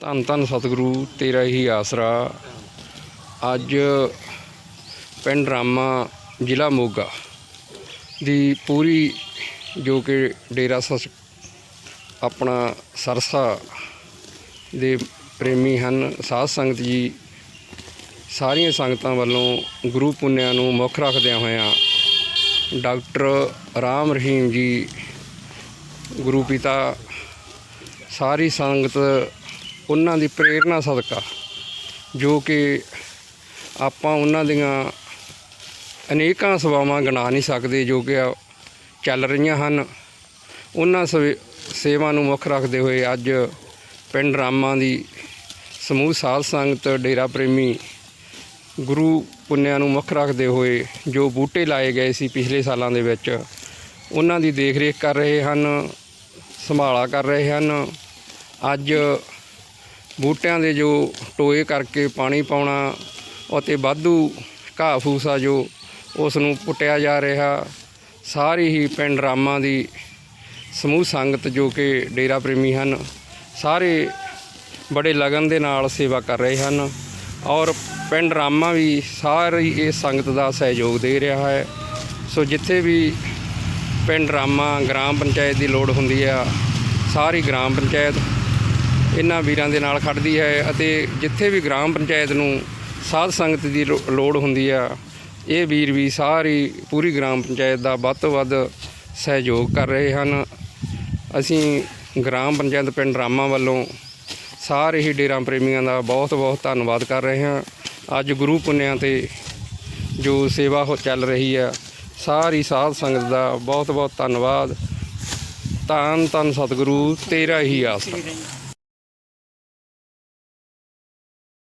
ਧੰਨ ਧੰਨ ਸਤਿਗੁਰੂ, ਤੇਰਾ ਹੀ ਆਸਰਾ। ਅੱਜ ਪਿੰਡ ਰਾਮਾ, ਜ਼ਿਲ੍ਹਾ ਮੋਗਾ ਦੀ ਪੂਰੀ ਜੋ ਕਿ ਡੇਰਾ ਸਸ ਆਪਣਾ ਸਰਸਾ ਦੇ ਪ੍ਰੇਮੀ ਹਨ, ਸਾਧ ਸੰਗਤ ਜੀ, ਸਾਰੀਆਂ ਸੰਗਤਾਂ ਵੱਲੋਂ ਗੁਰੂ ਪੁੰਨਿਆਂ ਨੂੰ ਮੁੱਖ ਰੱਖਦਿਆਂ ਹੋਇਆਂ ਡਾਕਟਰ ਰਾਮ ਰਹੀਮ ਜੀ, ਗੁਰੂ ਪਿਤਾ, ਸਾਰੀ ਸੰਗਤ ਉਹਨਾਂ ਦੀ ਪ੍ਰੇਰਣਾ ਸਦਕਾ, ਜੋ ਕਿ ਆਪਾਂ ਉਹਨਾਂ ਦੀਆਂ ਅਨੇਕਾਂ ਸੇਵਾਵਾਂ ਗਿਣਾ ਨਹੀਂ ਸਕਦੇ, ਜੋ ਕਿ ਚੱਲ ਰਹੀਆਂ ਹਨ। ਉਹਨਾਂ ਸਵੇ- ਸੇਵਾ ਨੂੰ ਮੁੱਖ ਰੱਖਦੇ ਹੋਏ ਅੱਜ ਪਿੰਡ ਰਾਮਾਂ ਦੀ ਸਮੂਹ ਸਾਧ ਸੰਗਤ ਡੇਰਾ ਪ੍ਰੇਮੀ ਗੁਰੂ ਪੁੰਨਿਆਂ ਨੂੰ ਮੁੱਖ ਰੱਖਦੇ ਹੋਏ ਜੋ ਬੂਟੇ ਲਾਏ ਗਏ ਸੀ ਪਿਛਲੇ ਸਾਲਾਂ ਦੇ ਵਿੱਚ, ਉਹਨਾਂ ਦੀ ਦੇਖ-ਰੇਖ ਕਰ ਰਹੇ ਹਨ, ਸੰਭਾਲਾ ਕਰ ਰਹੇ ਹਨ। ਅੱਜ ਬੂਟਿਆਂ ਦੇ ਜੋ ਟੋਏ ਕਰਕੇ ਪਾਣੀ ਪਾਉਣਾ ਅਤੇ ਵਾਧੂ ਘਾਹ ਫੂਸ ਆ ਜੋ ਉਸ ਨੂੰ ਪੁੱਟਿਆ ਜਾ ਰਿਹਾ, ਸਾਰੀ ਹੀ ਪਿੰਡ ਰਾਮਾਂ ਦੀ ਸਮੂਹ ਸੰਗਤ ਜੋ ਕਿ ਡੇਰਾ ਪ੍ਰੇਮੀ ਹਨ, ਸਾਰੇ ਬੜੇ ਲਗਨ ਦੇ ਨਾਲ ਸੇਵਾ ਕਰ ਰਹੇ ਹਨ ਔਰ ਪਿੰਡ ਰਾਮਾ ਵੀ ਸਾਰੀ ਇਸ ਸੰਗਤ ਦਾ ਸਹਿਯੋਗ ਦੇ ਰਿਹਾ ਹੈ। ਸੋ ਜਿੱਥੇ ਵੀ ਪਿੰਡ ਰਾਮਾ ਗ੍ਰਾਮ ਪੰਚਾਇਤ ਦੀ ਲੋੜ ਹੁੰਦੀ ਆ, ਸਾਰੀ ਗ੍ਰਾਮ ਪੰਚਾਇਤ ਇਹਨਾਂ ਵੀਰਾਂ ਦੇ ਨਾਲ ਖੜਦੀ ਹੈ ਅਤੇ ਜਿੱਥੇ ਵੀ ਗ੍ਰਾਮ ਪੰਚਾਇਤ ਨੂੰ ਸਾਧ ਸੰਗਤ ਦੀ ਲੋ- ਲੋੜ ਹੁੰਦੀ ਆ, ਇਹ ਵੀਰ ਵੀ ਸਾਰੀ ਪੂਰੀ ਗ੍ਰਾਮ ਪੰਚਾਇਤ ਦਾ ਵੱਧ ਤੋਂ ਵੱਧ ਸਹਿਯੋਗ ਕਰ ਰਹੇ ਹਨ। ਅਸੀਂ ਗ੍ਰਾਮ ਪੰਚਾਇਤ ਪਿੰਡ ਰਾਮਾ ਵੱਲੋਂ ਸਾਰੇ ਹੀ ਡੇਰਾ ਪ੍ਰੇਮੀਆਂ ਦਾ ਬਹੁਤ ਬਹੁਤ ਧੰਨਵਾਦ ਕਰ ਰਹੇ ਹਾਂ। ਅੱਜ ਗੁਰੂ ਪੁੰਨਿਆਂ ਤੇ ਜੋ ਸੇਵਾ ਹੋ ਚੱਲ ਰਹੀ ਆ, ਸਾਰੀ ਸਾਧ ਸੰਗਤ ਦਾ ਬਹੁਤ ਬਹੁਤ ਧੰਨਵਾਦ। ਧੰਨ ਧੰਨ ਸਤਿਗੁਰੂ, ਤੇਰਾ ਹੀ ਆਸਰਾ।